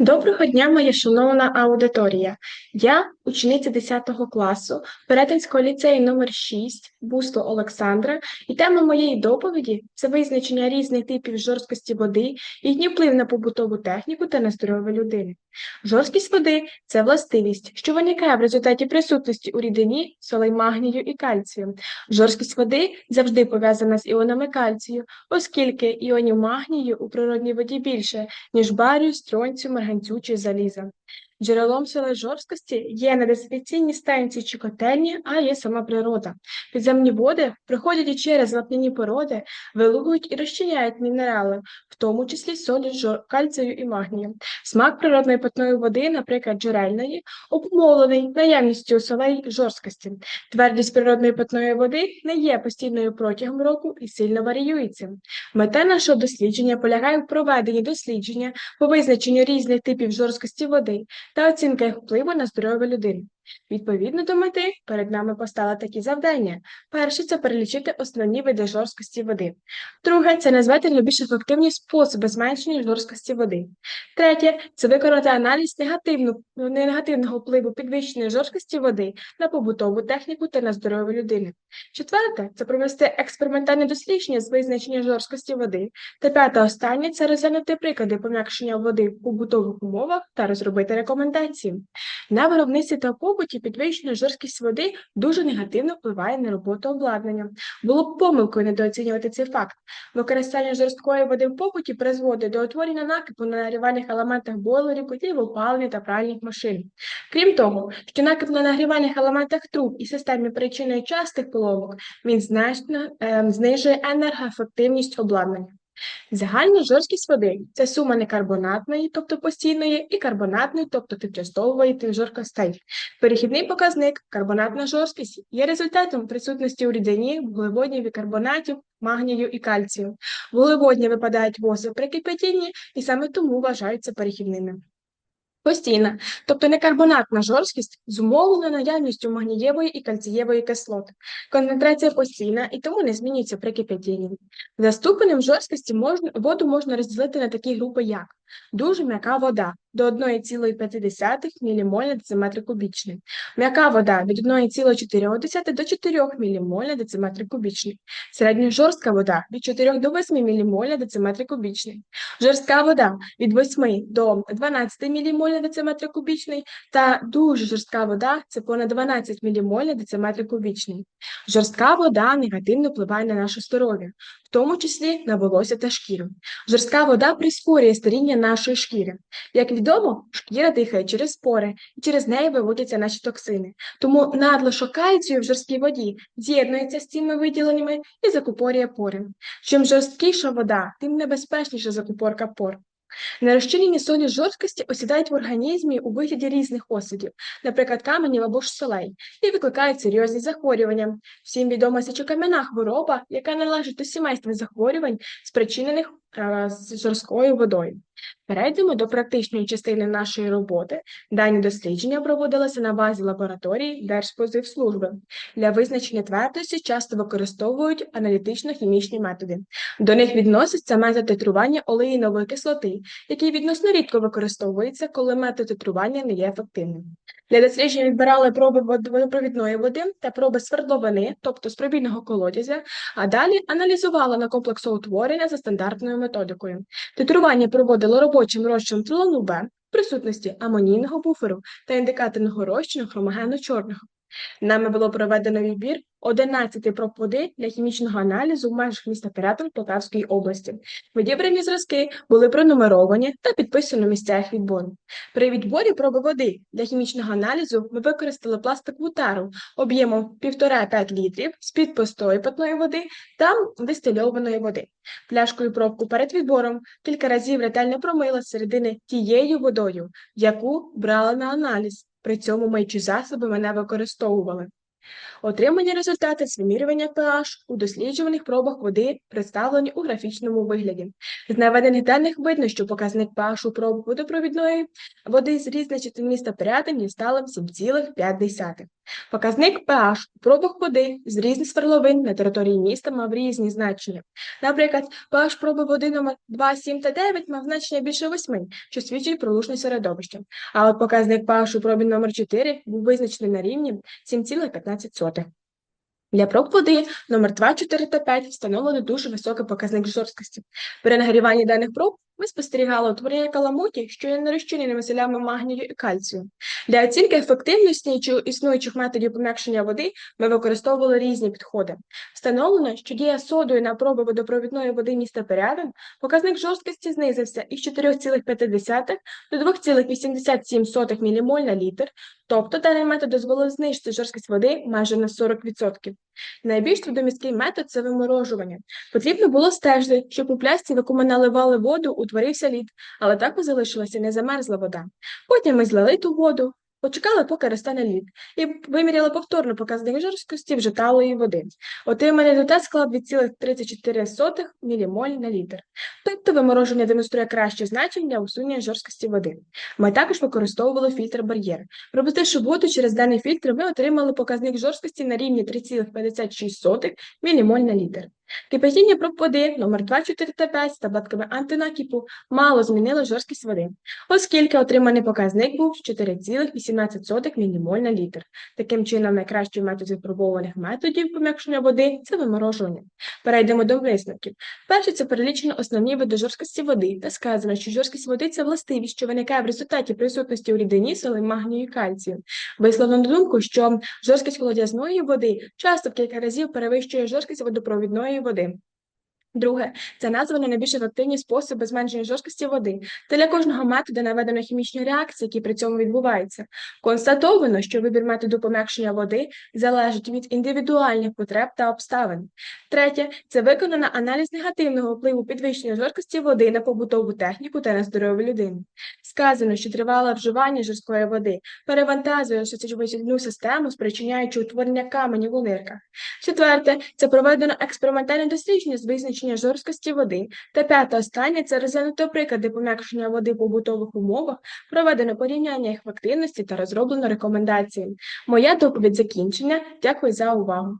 Доброго дня, моя шановна аудиторія. Я учениця 10 класу Перетинського ліцею номер 6 Бусто Олександра, і тема моєї доповіді це визначення різних типів жорсткості води, їхній вплив на побутову техніку та на здоров'я людини. Жорсткість води це властивість, що виникає в результаті присутності у рідині солей магнію і кальцію. Жорсткість води завжди пов'язана з іонами кальцію, оскільки іонів магнію у природній воді більше, ніж барію, стронцю, марганцю чи заліза. Джерелом сили жорсткості є не дезінфекційні станції чи котельні, а є сама природа. Підземні води, проходячи через вапняні породи, вилугують і розчиняють мінерали, в тому числі солі, жор... кальцію і магнію. Смак природної питної води, наприклад, джерельної, обумовлений наявністю солей жорсткості. Твердість природної питної води не є постійною протягом року і сильно варіюється. Мета нашого дослідження полягає в проведенні дослідження по визначенню різних типів жорсткості води та оцінка їх впливу на здоров'я людини. Відповідно до мети, перед нами постали такі завдання. Перше це перелічити основні види жорсткості води. Друге це назвати найбільш ефективні способи зменшення жорсткості води. Третє це виконати аналіз негативного впливу підвищеної жорсткості води на побутову техніку та на здоров'я людини. Четверте це провести експериментальне дослідження з визначення жорсткості води. Та п'яте останнє це розглянути приклади пом'якшення води в побутових умовах та розробити рекомендації. На виробництві та побуті підвищена жорсткість води дуже негативно впливає на роботу обладнання. Було б помилкою недооцінювати цей факт. Використання жорсткої води в побуті призводить до утворення накипу на нагрівальних елементах бойлерів, котлів опалення та пральних машин. Крім того, що накип на нагрівальних елементах труб і системі причиною частих поломок, він значно е, знижує енергоефективність обладнання. Загальна жорсткість води це сума некарбонатної, тобто постійної, і карбонатної, тобто тимчасової жорсткостей. Перехідний показник карбонатна жорсткість є результатом присутності у рідині вуглеводнів і карбонатів, магнію і кальцію. Вуглеводні випадають вози при кипятінні і саме тому вважаються перехідними. Постійна, тобто некарбонатна жорсткість зумовлена наявністю магнієвої і кальцієвої кислот. Концентрація постійна і тому не змінюється при кипятінні. За ступенем жорсткості можна, воду можна розділити на такі групи, як дуже м'яка вода до 1,5 ммоль на дециметр кубічний, м'яка вода від 1,4 до 4 ммоль на дециметр кубічний, середньожорстка вода від 4 до 8 ммоль на дециметр кубічний, жорстка вода від 8 до 12 ммоль на дециметр кубічний та дуже жорстка вода це понад 12 ммоль на дециметр кубічний. Жорстка вода негативно впливає на наше здоров'я, в тому числі на волосся та шкіру. Жорстка вода прискорює старіння нашої шкіри. Як відомо, шкіра дихає через пори, і через неї виводяться наші токсини. Тому надлишок кальцію в жорсткій воді з'єднується з цими виділеннями і закупорює пори. Чим жорсткіша вода, тим небезпечніша закупорка пор. Нерозчинені солі жорсткості осідають в організмі у вигляді різних осадів, наприклад, каменів або ж солей, і викликають серйозні захворювання. Всім відома сечокам'яна хвороба, яка належить до сімейства захворювань, спричинених з жорсткою водою. Перейдемо до практичної частини нашої роботи. Дані дослідження проводилися на базі лабораторії Держпозивслужби. Для визначення твердості часто використовують аналітично-хімічні методи. До них відноситься метод титрування олеїнової кислоти, який відносно рідко використовується, коли метод титрування не є ефективним. Для дослідження відбирали проби водопровідної води та проби свердловини, тобто з пробійного колодязя, а далі аналізували на комплексоутворення за стандартною методикою. Титрування проводило робочим розчином трилону Б в присутності амонійного буферу та індикаторного розчину хромогену чорного. Нами було проведено відбір 11 проб води для хімічного аналізу в межах міста Пирятин Полтавської області. Відібрані зразки були пронумеровані та підписано в місцях відбору. При відборі проби води для хімічного аналізу ми використали пластикову тару об'ємом 1,5-5 літрів з-під пустої питної води та дистильованої води. Пляшкою пробку перед відбором кілька разів ретельно промила з середини тією водою, яку брали на аналіз. При цьому миючі засоби мене використовували. Отримані результати з вимірювання pH у досліджуваних пробах води представлені у графічному вигляді. З наведених даних видно, що показник pH у пробах водопровідної води з різної міста Пирятин є сталим 7,5. Показник pH у пробах води з різних сверловин на території міста мав різні значення. Наприклад, pH проби води номер 2, 7 та 9 мав значення більше 8, що свідчить про лушне середовище. От показник pH у пробі номер 4 був визначений на рівні 7,15. Для проб води номер 2, 4 та 5 встановлено дуже високий показник жорсткості. При нагріванні даних проб ми спостерігали утворення каламутів, що є нерозчиненими селями магнію і кальцію. Для оцінки ефективності чи існуючих методів пом'якшення води ми використовували різні підходи. Встановлено, що дія содою на проби водопровідної води міста Пирятин показник жорсткості знизився із 4,5 до 2,87 ммоль на літр, тобто даний метод дозволив знищити жорсткість води майже на 40%. Найбільш трудомісткий метод це виморожування. Потрібно було стежити, щоб у плясці, в якому наливали воду, утворився лід, але так залишилася не замерзла вода. Потім ми злили ту воду, почекали, поки розтане лід, і виміряли повторно показник жорсткості вже талої води. Отриманий результат склав 2,34 мілімоль на літр. Тобто вимороження демонструє краще значення усунення жорсткості води. Ми також використовували фільтр бар'єр. Пропустивши воду через даний фільтр, ми отримали показник жорсткості на рівні 3,56 мілімоль на літр. Кипятіння води номер 2, 4 та 5 з таблетками антинакіпу мало змінило жорсткість води, оскільки отриманий показник був 4,18 ммоль на літр. Таким чином, найкращий метод з випробованих методів пом'якшення води це виморожування. Перейдемо до висновків. Перше, це перелічено основні види жорсткості води та сказано, що жорсткість води це властивість, що виникає в результаті присутності у рідині соли магнію і кальцію. Висловлено думку, що жорсткість колодязної води часто в кілька разів перевищує жорсткість водопровідної води. Друге, це названо найбільш ефективні способи зменшення жорсткості води. Та для кожного методу наведено хімічні реакції, які при цьому відбуваються. Констатовано, що вибір методу пом'якшення води залежить від індивідуальних потреб та обставин. Третє, це виконано аналіз негативного впливу підвищення жорсткості води на побутову техніку та на здоров'я людини. Сказано, що тривале вживання жорсткої води перевантажує сосудову систему, спричиняючи утворення каменів у нирках. Четверте, це проведено експериментальне дослідження з визначення жорсткості води. Та п'яте останнє це розглянуто приклади пом'якшення води в побутових умовах, проведено порівняння їх ефективності та розроблено рекомендації. Моя доповідь закінчення. Дякую за увагу.